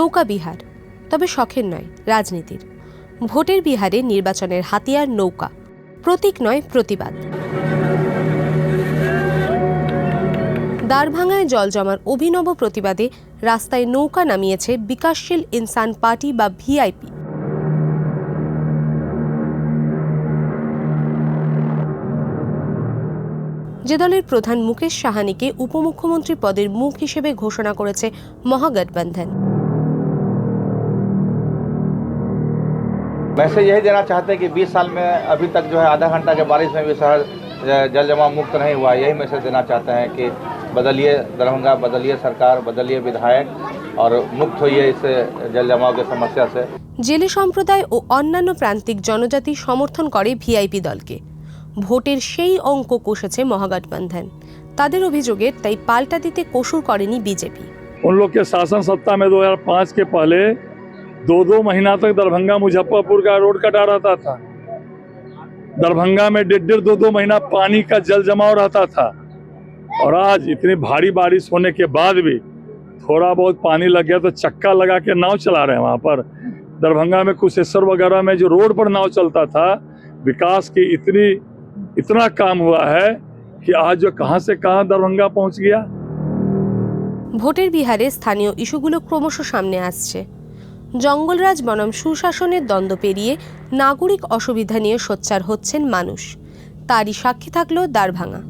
নৌকা বিহার, তবে শখের নয়, রাজনীতির। ভোটের বিহারে নির্বাচনের হাতিয়ার নৌকা, প্রতীক নয়, প্রতিবাদ। দাঁড়ভাঙায় জল জমার অভিনব প্রতিবাদে রাস্তায় নৌকা নামিয়েছে বিকাশশীল ইনসান পার্টি বা ভিআইপি। যে দলের প্রধান মুকেশ সাহানিকে উপমুখ্যমন্ত্রী পদের মুখ হিসেবে ঘোষণা করেছে মহাগঠবন্ধন। मैसेज यही देना चाहते हैं कि 20 साल में अभी तक जो है आधा घंटा के बारिश में भी शहर ज- जल जमाव मुक्त नहीं हुआ यही मैसेज देना चाहते हैं कि बदलिए दरभंगा बदलिए सरकार बदलिए विधायक और मुक्त होइए इस जल जमाव की समस्या से জেলে সম্প্রদায় ও অন্যান্য প্রান্তিক জনজাতি সমর্থন করে ভিআইপি দলকে ভোটের সেই অঙ্ক কষেছে মহাগঠবন্ধন তাদের অভিযোগে তাই পাল্টা দিতে কসুর করেনি বিজেপি उन लोग के शासन सत्ता में 2005 के पहले दो दो महीना तक दरभंगा मुजफ्फरपुर का रोड कटा रहता था दरभंगा में डेढ़ डेढ़ दो दो महीना पानी का जल जमाव रहता था और आज इतनी भारी बारिश होने के बाद भी थोड़ा बहुत पानी लग गया तो चक्का लगा के नाव चला रहे हैं वहाँ पर दरभंगा में कुशेश्वर वगैरह में जो रोड पर नाव चलता था विकास की इतनी इतना काम हुआ है कि आज जो कहाँ से कहाँ दरभंगा पहुँच गया ভোটের বিহারে স্থানীয় ইস্যুগুলো ক্রমশ সামনে আসছে জঙ্গলরাজ বনাম সুশাসনের দ্বন্দ্ব পেরিয়ে নাগরিক অসুবিধা নিয়ে সোচ্চার হচ্ছেন মানুষ। তারই সাক্ষী থাকল দাঁড়ভাঙা